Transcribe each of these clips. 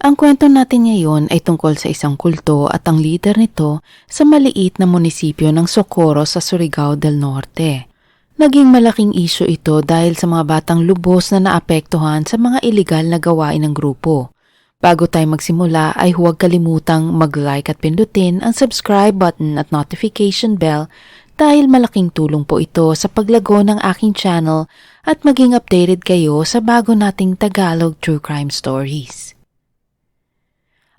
Ang kwento natin ngayon ay tungkol sa isang kulto at ang leader nito sa maliit na munisipyo ng Socorro sa Surigao del Norte. Naging malaking isyo ito dahil sa mga batang lubos na naapektuhan sa mga ilegal na gawain ng grupo. Bago tayo magsimula ay huwag kalimutang mag-like at pindutin ang subscribe button at notification bell dahil malaking tulong po ito sa paglago ng aking channel at maging updated kayo sa bago nating Tagalog True Crime Stories.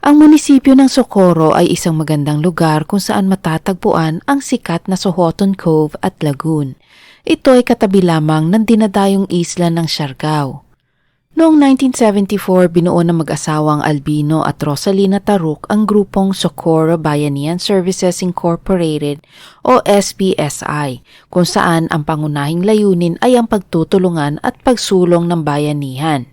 Ang munisipyo ng Socorro ay isang magandang lugar kung saan matatagpuan ang sikat na Sohoton Cove at Lagoon. Ito ay katabi lamang ng dinadayong isla ng Siargao. Noong 1974, binuo ng mag-asawang Albino at Rosalina Taruk ang grupong Socorro Bayanihan Services Incorporated o SBSI, kung saan ang pangunahing layunin ay ang pagtutulungan at pagsulong ng bayanihan.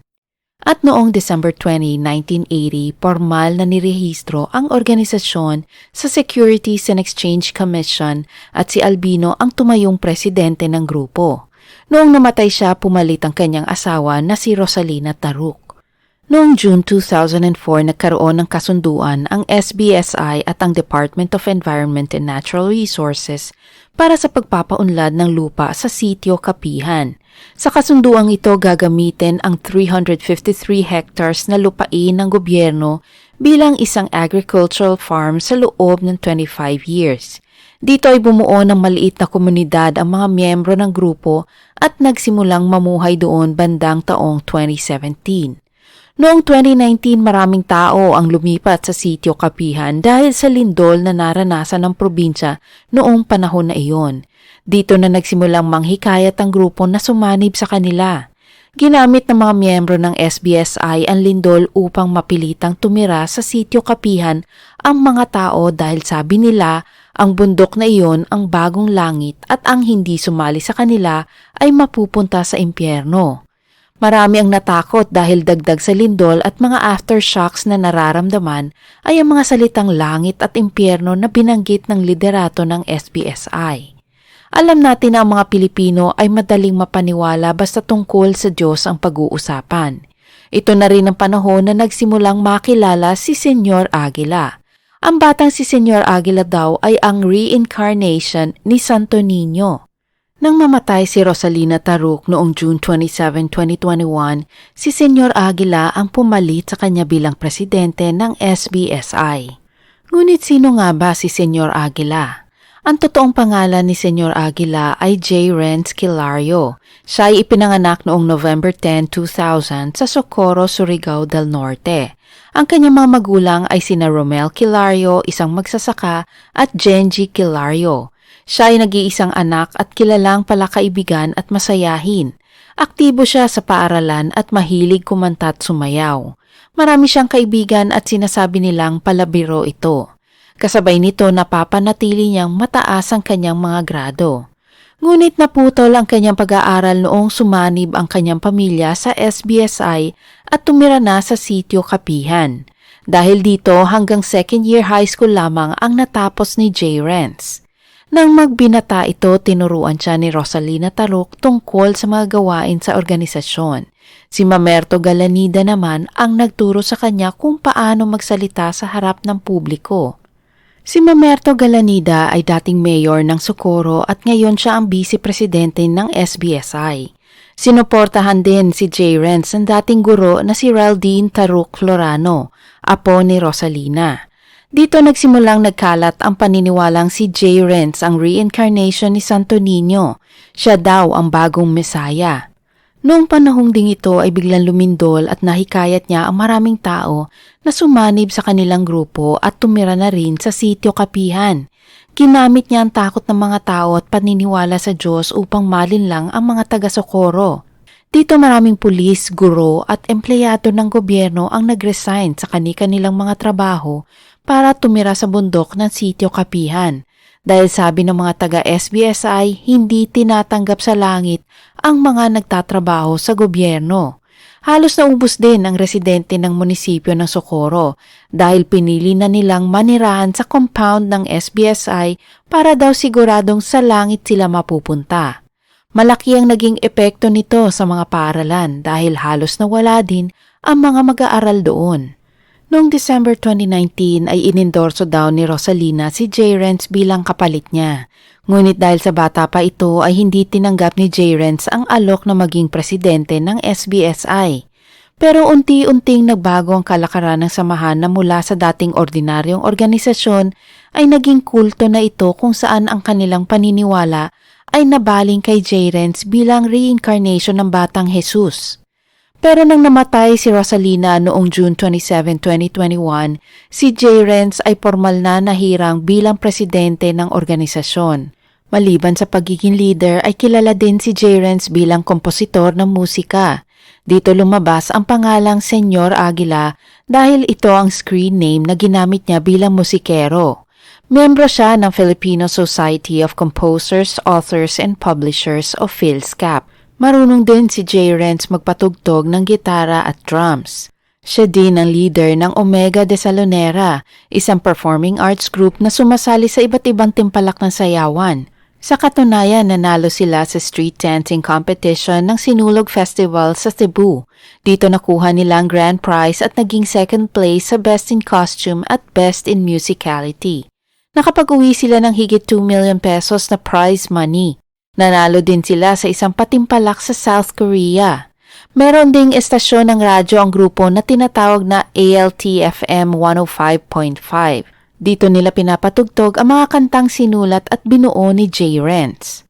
At noong December 20, 1980, formal na nirehistro ang organisasyon sa Securities and Exchange Commission at si Albino ang tumayong presidente ng grupo. Noong namatay siya, pumalit ang kanyang asawa na si Rosalina Taruk. Noong June 2004, nagkaroon ng kasunduan ang SBSI at ang Department of Environment and Natural Resources para sa pagpapaunlad ng lupa sa sitio Kapihan. Sa kasunduang ito gagamitin ang 353 hectares na lupain ng gobyerno bilang isang agricultural farm sa loob ng 25 years. Dito ay bumuo ng maliit na komunidad ang mga miyembro ng grupo at nagsimulang mamuhay doon bandang taong 2017. Noong 2019, maraming tao ang lumipat sa sitio Kapihan dahil sa lindol na naranasan ng probinsya noong panahon na iyon. Dito na nagsimulang manghikayat ang grupo na sumanib sa kanila. Ginamit ng mga miyembro ng SBSI ang lindol upang mapilitang tumira sa sitio Kapihan ang mga tao dahil sabi nila ang bundok na iyon ang bagong langit at ang hindi sumali sa kanila ay mapupunta sa impyerno. Marami ang natakot dahil dagdag sa lindol at mga aftershocks na nararamdaman ay ang mga salitang langit at impyerno na binanggit ng liderato ng SBSI. Alam natin na ang mga Pilipino ay madaling mapaniwala basta tungkol sa Diyos ang pag-uusapan. Ito na rin ang panahon na nagsimulang makilala si Senyor Aguila. Ang batang si Senyor Aguila daw ay ang reincarnation ni Santo Niño. Nang mamatay si Rosalina Taruk noong June 27, 2021, si Senyor Aguila ang pumalit sa kanya bilang presidente ng SBSI. Ngunit sino nga ba si Senyor Aguila? Ang totoong pangalan ni Senyor Aguila ay J. Renz Kilario. Siya ay ipinanganak noong November 10, 2000 sa Socorro, Surigao del Norte. Ang kanyang mga magulang ay sina Romel Kilario, isang magsasaka, at Genji Kilario. Siya ay nag-iisang anak at kilalang palakaibigan at masayahin. Aktibo siya sa paaralan at mahilig kumanta at sumayaw. Marami siyang kaibigan at sinasabi nilang palabiro ito. Kasabay nito napapanatili niyang mataas ang kanyang mga grado. Ngunit naputol ang kanyang pag-aaral noong sumanib ang kanyang pamilya sa SBSI at tumira na sa sitio Kapihan. Dahil dito hanggang second year high school lamang ang natapos ni J. Renz. Nang magbinata ito, tinuruan siya ni Rosalina Tarok tungkol sa mga gawain sa organisasyon. Si Mamerto Galanida naman ang nagturo sa kanya kung paano magsalita sa harap ng publiko. Si Mamerto Galanida ay dating mayor ng Socorro at ngayon siya ang vice-presidente ng SBSI. Sinuportahan din si J. Renz ng dating guro na si Raldine Taruk Florano, apo ni Rosalina. Dito nagsimulang nagkalat ang paniniwalang si J. Renz ang reincarnation ni Santo Niño. Siya daw ang bagong mesaya. Noong panahong ding ito ay biglang lumindol at nahikayat niya ang maraming tao na sumanib sa kanilang grupo at tumira na rin sa sitio Kapihan. Ginamit niya ang takot ng mga tao at paniniwala sa Diyos upang malinlang ang mga taga-Socorro. Dito maraming pulis, guro at empleyado ng gobyerno ang nag-resign sa kani-kanilang mga trabaho para tumira sa bundok ng sitio Kapihan. Dahil sabi ng mga taga-SBSI, hindi tinatanggap sa langit ang mga nagtatrabaho sa gobyerno. Halos naubos din ang residente ng munisipyo ng Socorro dahil pinili na nilang manirahan sa compound ng SBSI para daw siguradong sa langit sila mapupunta. Malaki ang naging epekto nito sa mga paaralan dahil halos nawala din ang mga mag-aaral doon. Noong December 2019 ay inendorso daw ni Rosalina si J. Renz bilang kapalit niya. Ngunit dahil sa bata pa ito ay hindi tinanggap ni J. Renz ang alok na maging presidente ng SBSI. Pero unti-unting nagbago ang kalakaran ng samahan na mula sa dating ordinaryong organisasyon ay naging kulto na ito kung saan ang kanilang paniniwala ay nabaling kay J. Renz bilang reincarnation ng batang Jesus. Pero nang namatay si Rosalina noong June 27, 2021, si J. Renz ay formal na nahirang bilang presidente ng organisasyon. Maliban sa pagiging leader ay kilala din si J. Renz bilang kompositor ng musika. Dito lumabas ang pangalang Senyor Aguila dahil ito ang screen name na ginamit niya bilang musikero. Membro siya ng Filipino Society of Composers, Authors, and Publishers of PhilSCAP. Marunong din si J. Renz magpatugtog ng gitara at drums. Siya din ang leader ng Omega de Salonera, isang performing arts group na sumasali sa iba't ibang timpalak ng sayawan. Sa katunayan, nanalo sila sa street dancing competition ng Sinulog Festival sa Cebu. Dito nakuha nila ang grand prize at naging second place sa Best in Costume at Best in Musicality. Nakapag-uwi sila ng higit 2 million pesos na prize money. Nanalo din sila sa isang patimpalak sa South Korea. Meron ding estasyon ng radyo ang grupo na tinatawag na ALT-FM 105.5. Dito nila pinapatugtog ang mga kantang sinulat at binuo ni Jay Renz.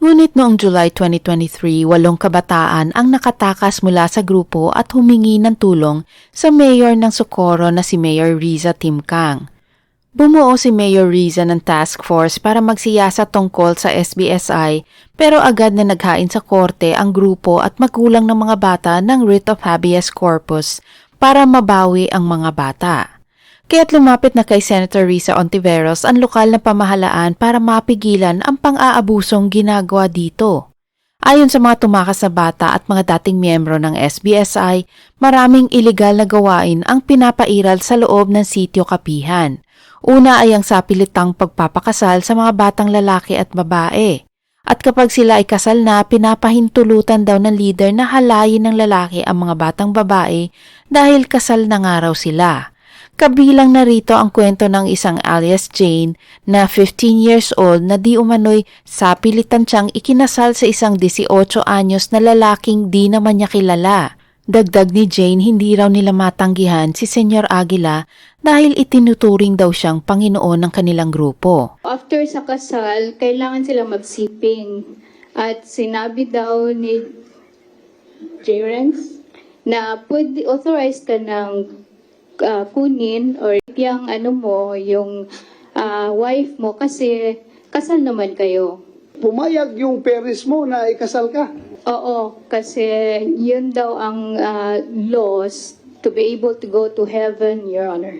Ngunit noong July 2023, walong kabataan ang nakatakas mula sa grupo at humingi ng tulong sa mayor ng Socorro na si Mayor Riza Timkang. Bumuo si Mayor Riza ng task force para magsiyasa tungkol sa SBSI pero agad na naghain sa korte ang grupo at magulang ng mga bata ng writ of habeas corpus para mabawi ang mga bata. Kaya't lumapit na kay Senator Risa Ontiveros ang lokal na pamahalaan para mapigilan ang pang-aabusong ginagawa dito. Ayon sa mga tumakas na bata at mga dating miyembro ng SBSI, maraming ilegal na gawain ang pinapairal sa loob ng sitio kapihan. Una ay ang sapilitang pagpapakasal sa mga batang lalaki at babae. At kapag sila ay kasal na, pinapahintulutan daw ng leader na halayin ng lalaki ang mga batang babae dahil kasal na nga raw sila. Kabilang na rito ang kwento ng isang alias Jane na 15 years old na di umano'y sapilitan siyang ikinasal sa isang 18 anyos na lalaking di naman niya kilala. Dagdag ni Jane, hindi raw nila matanggihan si Senyor Aguila dahil itinuturing daw siyang Panginoon ng kanilang grupo. After sa kasal, kailangan sila magsiping. At sinabi daw ni Jerence na pwede authorized ka ng ah, kunin or yung ano mo, yung ah, wife mo kasi kasal naman kayo. pumayag yung parents mo na ikasal ka. Oo, kasi yun daw ang ah, laws to be able to go to heaven, Your Honor.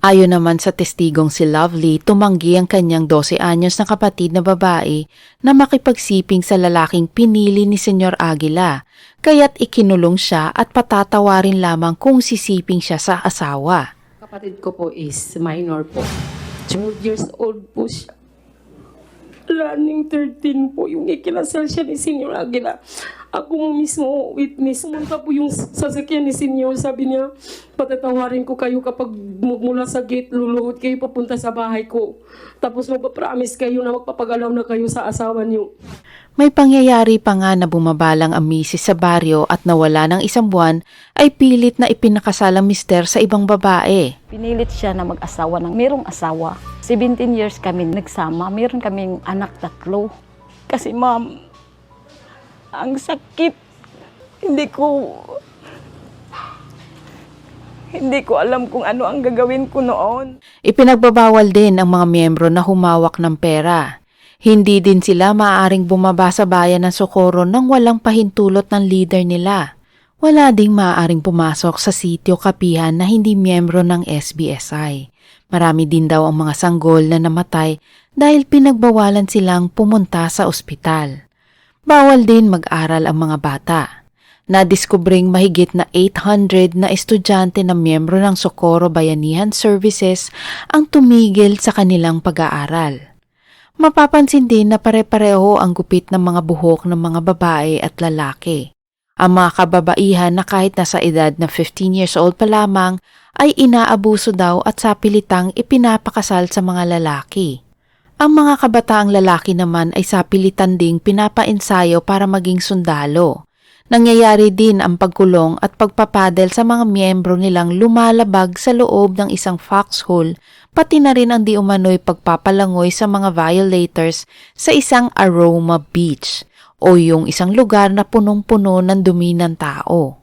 Ayon naman sa testigong si Lovely, tumanggi ang kanyang 12 anyos na kapatid na babae na makipagsiping sa lalaking pinili ni Senyor Aguila, kaya't ikinulong siya at patatawarin lamang kung sisiping siya sa asawa. Kapatid ko po is minor po. 12 years old po siya. Running 13 po yung ikinasal siya ni Senyor Aguila. Ako mo mismo, witness. Sumunta po yung sasakyan ni Senyor. Sabi niya, patatawarin ko kayo kapag mu- mula sa gate, luluhod kayo papunta sa bahay ko. Tapos magpapromise kayo na magpapagalaw na kayo sa asawa niyo. May pangyayari pa nga na bumabalang ang misis sa baryo at nawala ng isang buwan ay pilit na ipinakasal ang mister sa ibang babae. Pinilit siya na mag-asawa ng merong asawa. 17 years kami nagsama. Meron kaming anak tatlo. Kasi ma'am, ang sakit. Hindi ko hindi ko alam kung ano ang gagawin ko noon. Ipinagbabawal din ang mga miyembro na humawak ng pera. Hindi din sila maaaring bumaba sa bayan ng Socorro nang walang pahintulot ng leader nila. Wala ding maaaring pumasok sa sitio kapihan na hindi miyembro ng SBSI. Marami din daw ang mga sanggol na namatay dahil pinagbawalan silang pumunta sa ospital. Bawal din mag-aral ang mga bata. Nadiskubring mahigit na 800 na estudyante na miyembro ng Socorro Bayanihan Services ang tumigil sa kanilang pag-aaral. Mapapansin din na pare-pareho ang gupit ng mga buhok ng mga babae at lalaki. Ang mga kababaihan na kahit nasa edad na 15 years old pa lamang ay inaabuso daw at sapilitang ipinapakasal sa mga lalaki. Ang mga kabataang lalaki naman ay sapilitan ding pinapaensayo para maging sundalo. Nangyayari din ang pagkulong at pagpapadel sa mga miyembro nilang lumalabag sa loob ng isang foxhole, pati na rin ang di umano'y pagpapalangoy sa mga violators sa isang aroma beach o yung isang lugar na punong-puno ng dumi ng tao.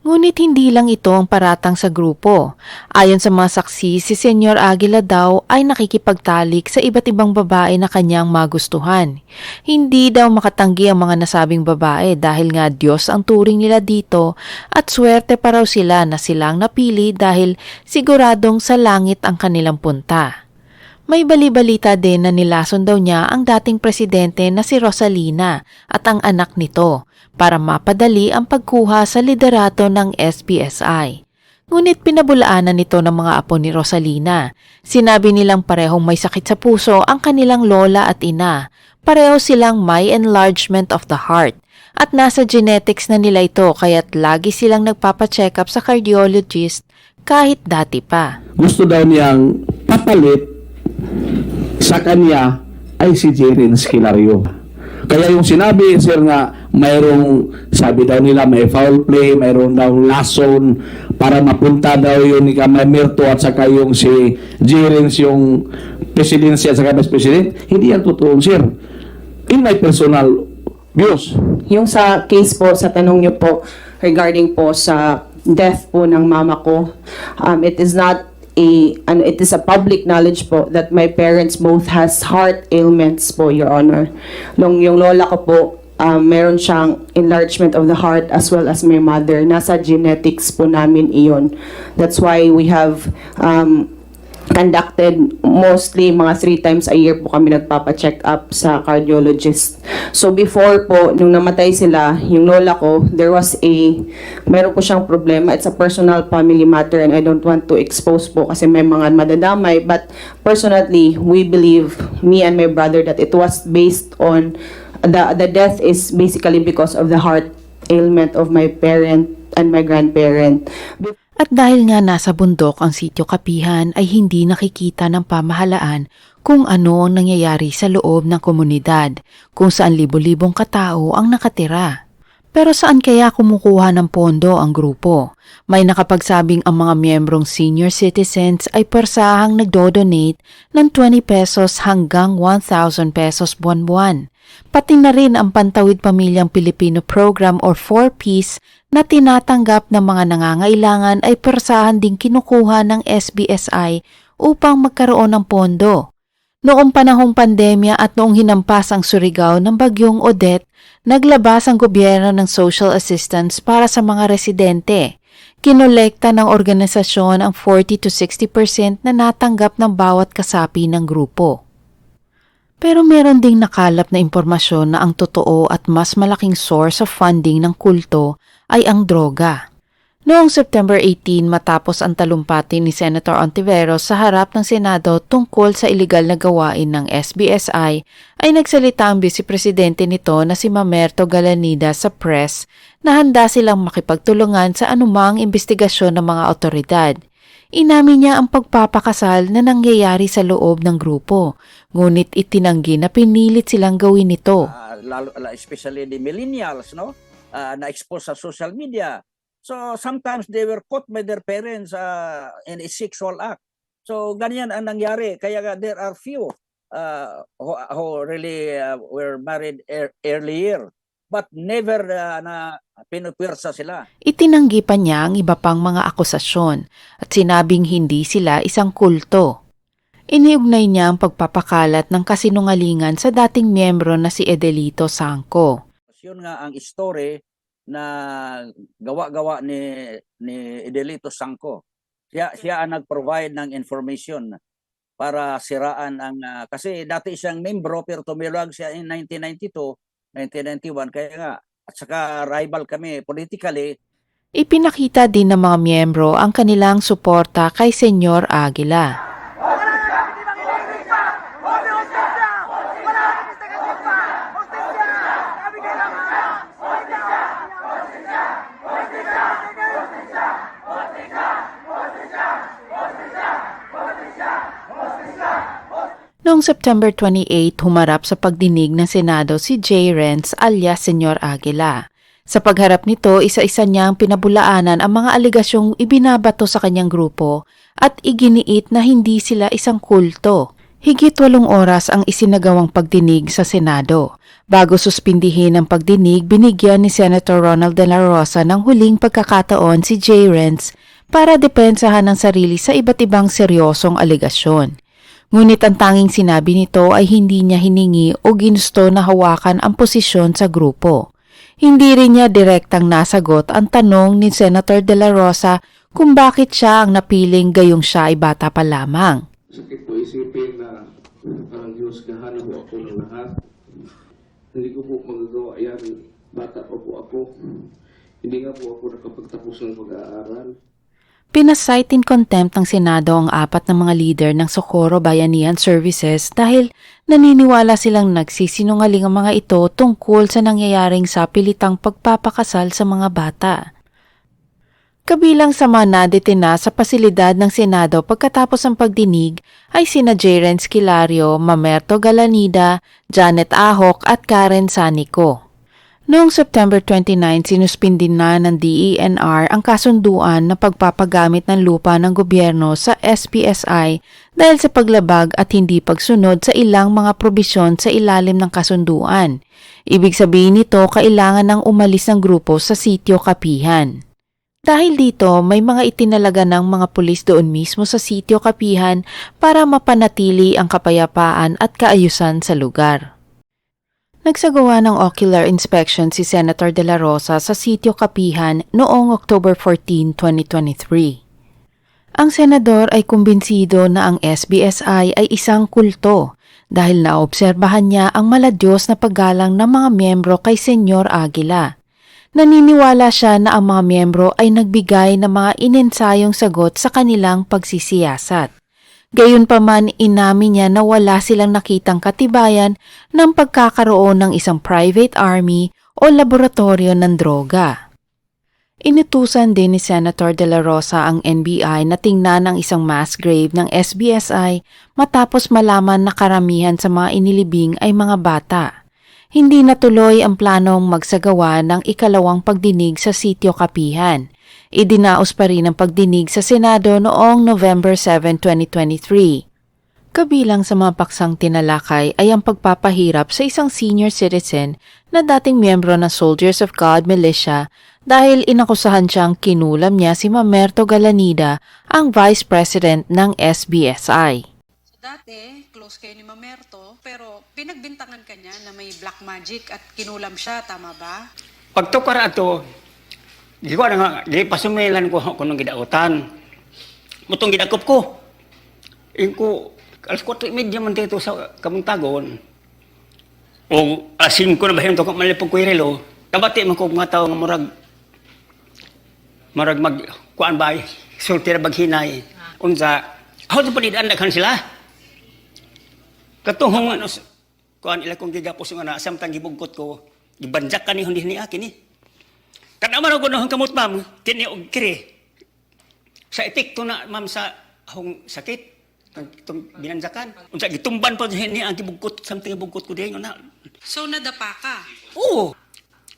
Ngunit hindi lang ito ang paratang sa grupo. Ayon sa mga saksi, si Senyor Aguila daw ay nakikipagtalik sa iba't ibang babae na kanyang magustuhan. Hindi daw makatanggi ang mga nasabing babae dahil nga Diyos ang turing nila dito at swerte pa raw sila na silang napili dahil siguradong sa langit ang kanilang punta. May bali-balita din na nilason daw niya ang dating presidente na si Rosalina at ang anak nito para mapadali ang pagkuha sa liderato ng SPSI. Ngunit pinabulaanan nito ng mga apo ni Rosalina. Sinabi nilang parehong may sakit sa puso ang kanilang lola at ina. Pareho silang may enlargement of the heart. At nasa genetics na nila ito kaya't lagi silang nagpapacheck up sa cardiologist kahit dati pa. gusto daw niyang papalit sa kanya ay si Jerin Esquilario. Kaya yung sinabi, sir, nga mayroong, sabi daw nila, may foul play, mayroong daw lason para mapunta daw yun ni Kamay Mirto at saka yung si Jerins, yung presidency at saka vice president. Hindi yan totoo, sir. In my personal views, Yung sa case po, sa tanong niyo po regarding po sa death po ng mama ko, um, it is not a, ano, it is a public knowledge po that my parents both has heart ailments po, Your Honor. Yung, yung lola ko po, um, meron siyang enlargement of the heart as well as my mother. Nasa genetics po namin iyon. That's why we have um, conducted mostly mga three times a year po kami nagpapa-check up sa cardiologist. So before po, nung namatay sila, yung lola ko, there was a, meron po siyang problema. It's a personal family matter and I don't want to expose po kasi may mga madadamay. But personally, we believe, me and my brother, that it was based on, the, the death is basically because of the heart ailment of my parent and my grandparent. At dahil nga nasa bundok ang sityo Kapihan ay hindi nakikita ng pamahalaan kung ano ang nangyayari sa loob ng komunidad, kung saan libo-libong katao ang nakatira. Pero saan kaya kumukuha ng pondo ang grupo? May nakapagsabing ang mga miyembrong senior citizens ay persahang nagdo-donate ng 20 pesos hanggang 1,000 pesos buwan-buwan. Pati na rin ang Pantawid Pamilyang Pilipino Program or 4Ps na tinatanggap ng mga nangangailangan ay persahan ding kinukuha ng SBSI upang magkaroon ng pondo. Noong panahong pandemya at noong hinampas ang Surigao ng bagyong Odette, naglabas ang gobyerno ng social assistance para sa mga residente. Kinolekta ng organisasyon ang 40 to 60% na natanggap ng bawat kasapi ng grupo. Pero meron ding nakalap na impormasyon na ang totoo at mas malaking source of funding ng kulto ay ang droga. Noong September 18 matapos ang talumpati ni Senator Ontiveros sa harap ng Senado tungkol sa ilegal na gawain ng SBSI, ay nagsalita ang Vice Presidente nito na si Mamerto Galanida sa press na handa silang makipagtulungan sa anumang investigasyon ng mga otoridad. Inamin niya ang pagpapakasal na nangyayari sa loob ng grupo, ngunit itinanggi na pinilit silang gawin ito. uh, lalo, la- especially the millennials, no? Uh, na-expose sa social media. So sometimes they were caught by their parents uh, in a sexual act. So ganyan ang nangyari. Kaya there are few uh, who, who really uh, were married ear- earlier but never uh, na pinupwersa sila. Itinanggi pa niya ang iba pang mga akusasyon at sinabing hindi sila isang kulto. Iniugnay niya ang pagpapakalat ng kasinungalingan sa dating miyembro na si Edelito Sangco. Yun nga ang story na gawa-gawa ni ni Edelito Sangco. Siya siya ang nag-provide ng information para siraan ang ah, kasi dati siyang membro pero tumilag siya in 1992, 1991 kaya nga at saka rival kami politically Ipinakita din ng mga miyembro ang kanilang suporta kay Senyor Aguila. Noong September 28, humarap sa pagdinig ng Senado si J. Renz alias Senyor Aguila. Sa pagharap nito, isa-isa niyang pinabulaanan ang mga aligasyong ibinabato sa kanyang grupo at iginiit na hindi sila isang kulto. Higit walong oras ang isinagawang pagdinig sa Senado. Bago suspindihin ang pagdinig, binigyan ni Senator Ronald De La Rosa ng huling pagkakataon si J. Renz para depensahan ang sarili sa iba't ibang seryosong aligasyon. Ngunit ang tanging sinabi nito ay hindi niya hiningi o ginusto na hawakan ang posisyon sa grupo. Hindi rin niya direktang nasagot ang tanong ni Senator De La Rosa kung bakit siya ang napiling gayong siya ay bata pa lamang. Sakit po isipin na parang Diyos kahanap po ako ng lahat. Hindi ko po magagawa yan. Bata pa po ako. Hindi nga po ako nakapagtapos ng pag-aaral. Pinasight in contempt ng Senado ang apat na mga leader ng Socorro Bayanihan Services dahil naniniwala silang nagsisinungaling ang mga ito tungkol sa nangyayaring sapilitang pagpapakasal sa mga bata. Kabilang sa mga nadetina sa pasilidad ng Senado pagkatapos ng pagdinig ay sina Jaren Skilario, Mamerto Galanida, Janet Ahok at Karen Sanico. Noong September 29, sinuspindi na ng DENR ang kasunduan na pagpapagamit ng lupa ng gobyerno sa SPSI dahil sa paglabag at hindi pagsunod sa ilang mga probisyon sa ilalim ng kasunduan. Ibig sabihin nito, kailangan ng umalis ng grupo sa sitio Kapihan. Dahil dito, may mga itinalaga ng mga pulis doon mismo sa sitio Kapihan para mapanatili ang kapayapaan at kaayusan sa lugar. Nagsagawa ng ocular inspection si Senator De La Rosa sa sitio Kapihan noong October 14, 2023. Ang senador ay kumbinsido na ang SBSI ay isang kulto dahil naobserbahan niya ang maladyos na paggalang ng mga miyembro kay Senyor Aguila. Naniniwala siya na ang mga miyembro ay nagbigay ng mga inensayong sagot sa kanilang pagsisiyasat. Gayunpaman inamin niya na wala silang nakitang katibayan ng pagkakaroon ng isang private army o laboratorio ng droga. Inutusan din ni Senator De La Rosa ang NBI na tingnan ang isang mass grave ng SBSI matapos malaman na karamihan sa mga inilibing ay mga bata. Hindi natuloy ang planong magsagawa ng ikalawang pagdinig sa sitio Kapihan. Idinaos pa rin ang pagdinig sa Senado noong November 7, 2023. Kabilang sa mga paksang tinalakay ay ang pagpapahirap sa isang senior citizen na dating miyembro ng Soldiers of God Militia dahil inakusahan siyang kinulam niya si Mamerto Galanida, ang Vice President ng SBSI. So, dati, close kayo ni Mamerto, pero pinagbintangan ka niya na may black magic at kinulam siya, tama ba? Pagtukar ato, di ko na nga, di pasumilan ko kung gidautan. Mutong gidakop ko. Ing ko, alas 4.30 man dito sa kamuntagon. O alas 5 na ba yun to, malipog ko irelo. Kabati man ko mga tao nga murag, murag mag, kuan ba, sulti na baghinay. Unsa, ako sa panidaan daghan sila. Katuhong ano, kuan ila kong gigapos nga na, samtang gibugkot ko, gibanjak ka ni hindi ni akin eh. Kanaman ako noong kamot ma'am, kini og kiri. Sa itik to na ma'am sa akong sakit, itong- binanjakan. Unsa gitumban pa ni ang gibugkot, samtang gibugkot ko diyan na. So, nadapa ka. Oo.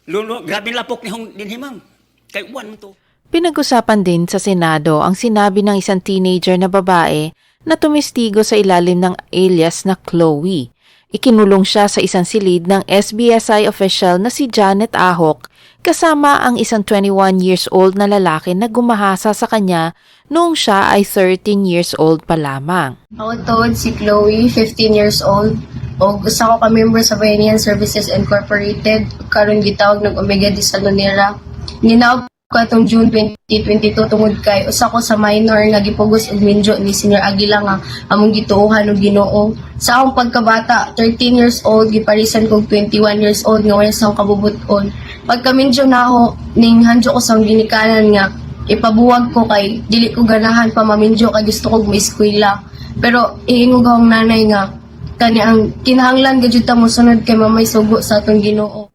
Lulo, grabe lapok ni hong dinhi ma'am. Kay uwan mo to. Pinag-usapan din sa Senado ang sinabi ng isang teenager na babae na tumestigo sa ilalim ng alias na Chloe. Ikinulong siya sa isang silid ng SBSI official na si Janet Ahok kasama ang isang 21 years old na lalaki na gumahasa sa kanya noong siya ay 13 years old pa lamang. Ako tawad si Chloe, 15 years old. O gusto ko ka-member sa Bayanihan Services Incorporated. Karon gitawag ng Omega de Salonera. Ginaog ko atong June 2022 tungod kay usa ko sa minor nga gipugos og minjo ni Senior Aguila nga among gituohan og Ginoo. Sa akong pagkabata, 13 years old giparisan kog 21 years old nga wala sa akong kabubuton. Pagka minjo na ako ning handyo ko sa ginikanan nga ipabuwag ko kay dili ko ganahan pa maminjo kay gusto kog maeskwela. Pero iingog akong nanay nga kani ang kinahanglan gyud ta mo sunod kay mamay sugo sa atong Ginoo.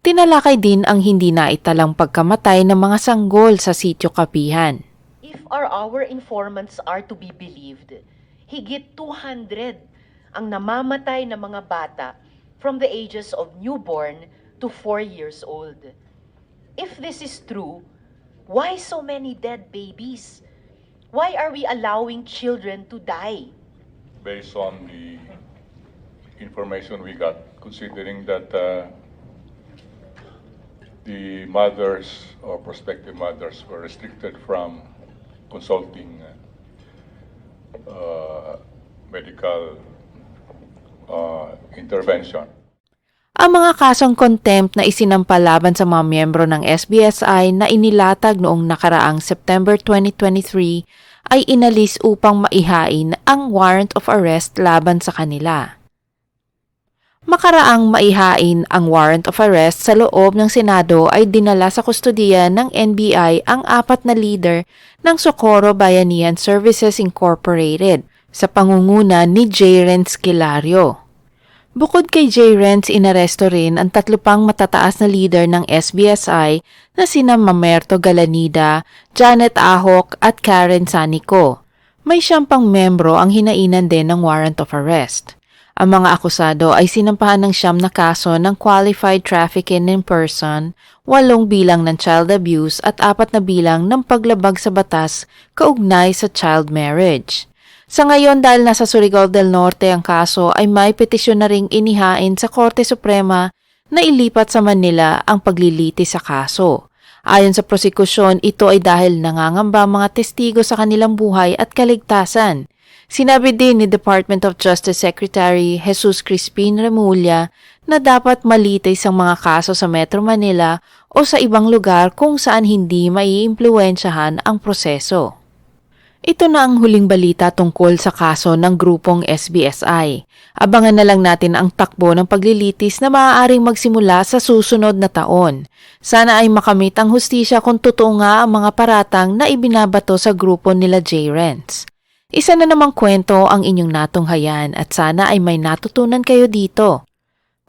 Tinalakay din ang hindi naitalang pagkamatay ng mga sanggol sa sitio Kapihan. If our our informants are to be believed, higit 200 ang namamatay na mga bata from the ages of newborn to 4 years old. If this is true, why so many dead babies? Why are we allowing children to die? based on the information we got, considering that uh, the mothers or prospective mothers were restricted from consulting uh, uh, medical uh, intervention. Ang mga kasong contempt na isinampa laban sa mga miyembro ng SBSI na inilatag noong nakaraang September 2023 ay inalis upang maihain ang warrant of arrest laban sa kanila. Makaraang maihain ang warrant of arrest sa loob ng Senado ay dinala sa kustodiya ng NBI ang apat na leader ng Socorro Bayanihan Services Incorporated sa pangunguna ni J. Renz Kilario. Bukod kay J. Renz, inaresto rin ang tatlo pang matataas na leader ng SBSI na sina Mamerto Galanida, Janet Ahok at Karen Sanico. May siyam pang membro ang hinainan din ng warrant of arrest. Ang mga akusado ay sinampahan ng siyam na kaso ng qualified trafficking in person, walong bilang ng child abuse at apat na bilang ng paglabag sa batas kaugnay sa child marriage. Sa ngayon dahil nasa Surigao del Norte ang kaso ay may petisyon na ring inihain sa Korte Suprema na ilipat sa Manila ang pagliliti sa kaso. Ayon sa prosekusyon, ito ay dahil nangangamba ang mga testigo sa kanilang buhay at kaligtasan. Sinabi din ni Department of Justice Secretary Jesus Crispin Remulla na dapat malitis ang mga kaso sa Metro Manila o sa ibang lugar kung saan hindi maiimpluwensyahan ang proseso. Ito na ang huling balita tungkol sa kaso ng grupong SBSI. Abangan na lang natin ang takbo ng paglilitis na maaaring magsimula sa susunod na taon. Sana ay makamit ang hustisya kung totoo nga ang mga paratang na ibinabato sa grupo nila J. Renz. Isa na namang kwento ang inyong natunghayan at sana ay may natutunan kayo dito.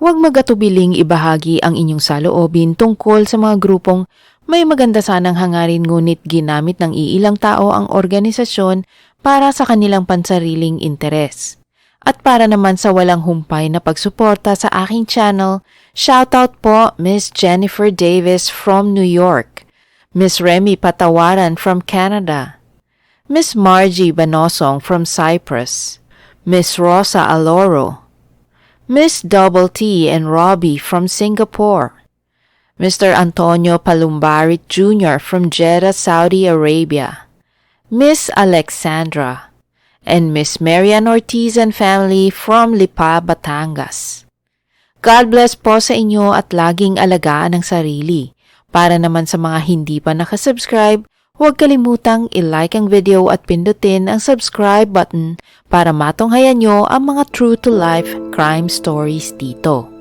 Huwag magatubiling ibahagi ang inyong saloobin tungkol sa mga grupong may maganda sanang hangarin ngunit ginamit ng iilang tao ang organisasyon para sa kanilang pansariling interes. At para naman sa walang humpay na pagsuporta sa aking channel, shoutout po Miss Jennifer Davis from New York, Miss Remy Patawaran from Canada, Miss Margie Banosong from Cyprus, Miss Rosa Aloro, Miss Double T and Robbie from Singapore, Mr. Antonio Palumbarit Jr. from Jeddah, Saudi Arabia, Miss Alexandra, and Miss Marian Ortiz and family from Lipa, Batangas. God bless po sa inyo at laging alagaan ang sarili. Para naman sa mga hindi pa nakasubscribe, huwag kalimutang i-like ang video at pindutin ang subscribe button para matunghayan nyo ang mga true-to-life crime stories dito.